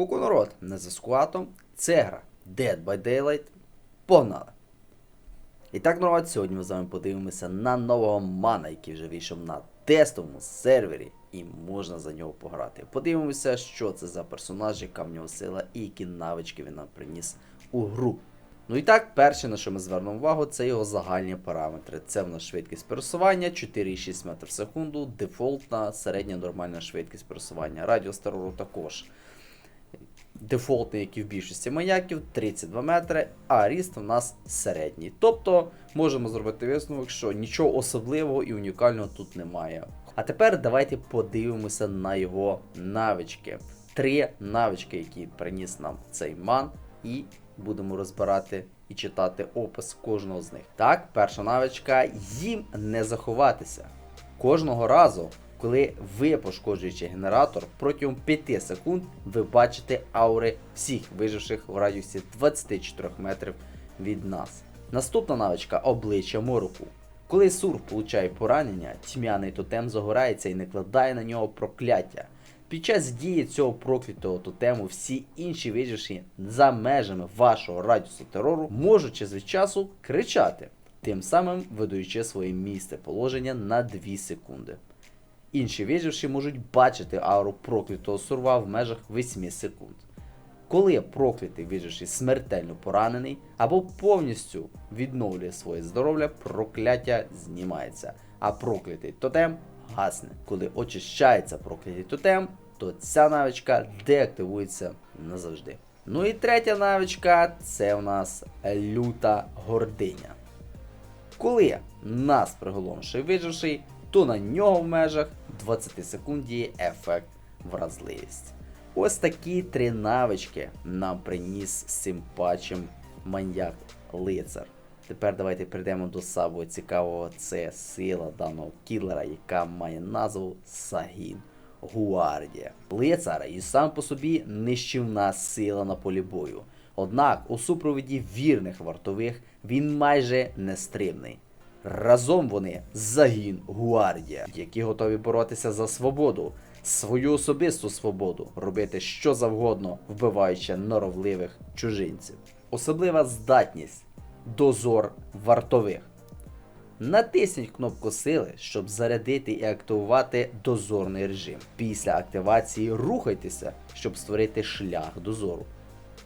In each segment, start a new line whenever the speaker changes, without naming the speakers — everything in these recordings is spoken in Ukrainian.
Куку народ, не за скватом, це гра Dead by Daylight. Погнали! І так, народ, сьогодні ми з вами подивимося на нового мана, який вже вийшов на тестовому сервері, і можна за нього пограти. Подивимося, що це за персонаж, яка в нього сила і які навички він нам приніс у гру. Ну і так, перше, на що ми звернемо увагу, це його загальні параметри. Це в нас швидкість пересування 4,6 метрів в секунду, дефолтна, середня нормальна швидкість пересування. Радіус терору також. Дефолтний, як і в більшості маяків, 32 метри, а ріст у нас середній. Тобто можемо зробити висновок, що нічого особливого і унікального тут немає. А тепер давайте подивимося на його навички. Три навички, які приніс нам цей ман, і будемо розбирати і читати опис кожного з них. Так, перша навичка їм не заховатися. Кожного разу, коли ви пошкоджуєте генератор, протягом 5 секунд ви бачите аури всіх виживших в радіусі 24 метрів від нас. Наступна навичка обличчя мороку. Коли Сур получає поранення, тьмяний тотем загорається і накладає на нього прокляття. Під час дії цього проклятого тотему всі інші виживші за межами вашого радіусу терору можуть час від часу кричати, тим самим видаючи своє місце положення на 2 секунди. Інші виживші можуть бачити ауру проклятого сурва в межах 8 секунд. Коли проклятий виживший смертельно поранений або повністю відновлює своє здоров'я, прокляття знімається, а проклятий тотем гасне. Коли очищається проклятий тотем, то ця навичка деактивується назавжди. Ну і третя навичка це у нас люта гординя. Коли нас приголомшує виживший, то на нього в межах 20 секунд ефект вразливість. Ось такі три навички нам приніс з цим патчем маньяк лицар. Тепер давайте перейдемо до самого цікавого. Це сила даного кілера, яка має назву Сагін Гуардія. Лицар і сам по собі нищівна сила на полі бою. Однак у супроводі вірних вартових він майже нестримний. Разом вони загін Гуардія, які готові боротися за свободу, свою особисту свободу, робити що завгодно, вбиваючи норовливих чужинців. Особлива здатність дозор вартових. Натисніть кнопку сили, щоб зарядити і активувати дозорний режим. Після активації рухайтеся, щоб створити шлях дозору.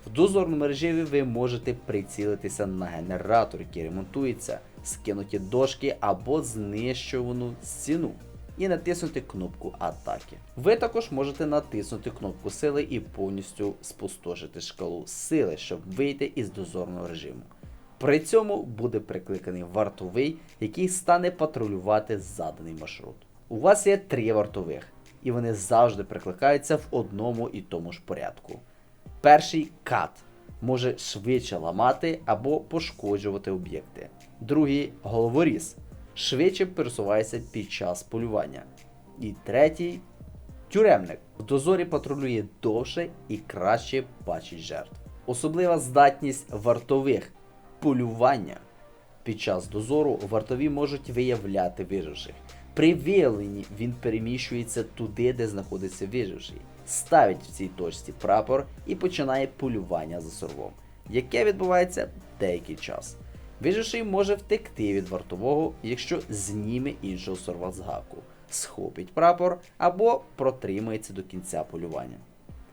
В дозорному режимі ви можете прицілитися на генератор, який ремонтується, скинуті дошки або знищувану стіну. І натиснути кнопку атаки. Ви також можете натиснути кнопку сили і повністю спустошити шкалу сили, щоб вийти із дозорного режиму. При цьому буде прикликаний вартовий, який стане патрулювати заданий маршрут. У вас є три вартових, і вони завжди прикликаються в одному і тому ж порядку. Перший кат може швидше ламати або пошкоджувати об'єкти. Другий головоріз швидше пересувається під час полювання. І третій тюремник в дозорі патрулює довше і краще бачить жертв. Особлива здатність вартових полювання. Під час дозору вартові можуть виявляти виживших. При виявленні він переміщується туди, де знаходиться виживший, ставить в цій точці прапор і починає полювання за сорвом, яке відбувається деякий час. Виживший може втекти від вартового, якщо зніме іншого сорва з гаку, схопить прапор або протримається до кінця полювання.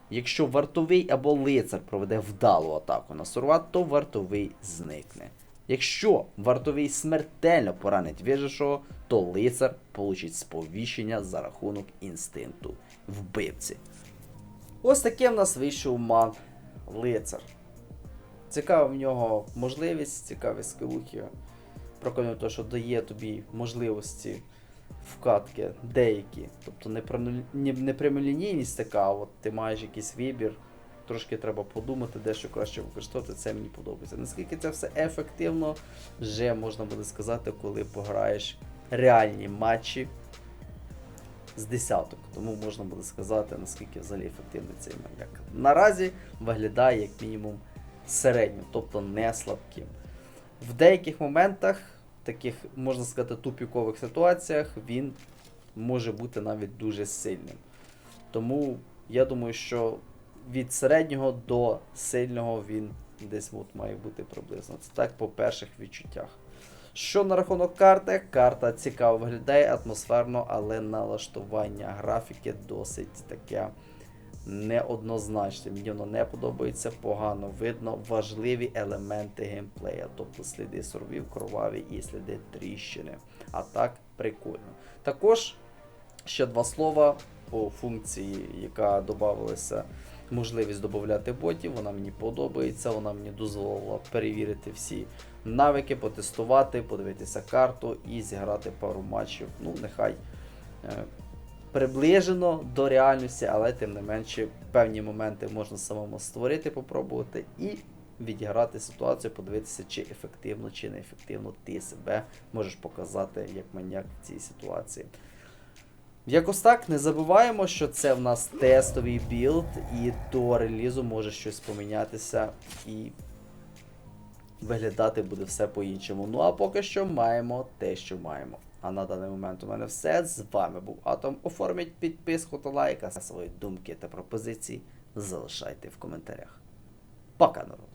Якщо вартовий або лицар проведе вдалу атаку на сорва, то вартовий зникне. Якщо вартовий смертельно поранить вижившого, то лицар получить сповіщення за рахунок інстинкту вбивці. Ось таке в нас вийшов ман лицар. Цікава в нього можливість, цікаві скилухи. Прикольно те, що дає тобі можливості вкатки деякі. Тобто не, прямолі- не, не прямолінійність така, от ти маєш якийсь вибір. Трошки треба подумати, де що краще використовувати, це мені подобається. Наскільки це все ефективно, вже можна буде сказати, коли пограєш реальні матчі з десяток. Тому можна буде сказати, наскільки взагалі ефективний цей маньяк. Наразі виглядає як мінімум середньо, тобто не слабким. В деяких моментах, таких, можна сказати, тупікових ситуаціях, він може бути навіть дуже сильним. Тому я думаю, що від середнього до сильного він десь от має бути приблизно. Це так по перших відчуттях. Що на рахунок карти? Карта цікаво виглядає атмосферно, але налаштування графіки досить таке неоднозначне. Мені воно не подобається, погано видно важливі елементи геймплея, тобто сліди сурвів, кроваві і сліди тріщини. А так, прикольно. Також ще два слова по функції, яка додавалася можливість додати ботів. Вона мені подобається, вона мені дозволила перевірити всі навики, потестувати, подивитися карту і зіграти пару матчів. Ну, нехай е, приближено до реальності, але тим не менше певні моменти можна самому створити, попробувати і відіграти ситуацію, подивитися, чи ефективно, чи неефективно ти себе можеш показати як маніяк в цій ситуації. Якось так, не забуваємо, що це в нас тестовий білд, і до релізу може щось помінятися і виглядати буде все по-іншому. Ну а поки що маємо те, що маємо. А на даний момент у мене все. З вами був Атом. Оформіть підписку та лайк, а свої думки та пропозиції залишайте в коментарях. Пока, народ!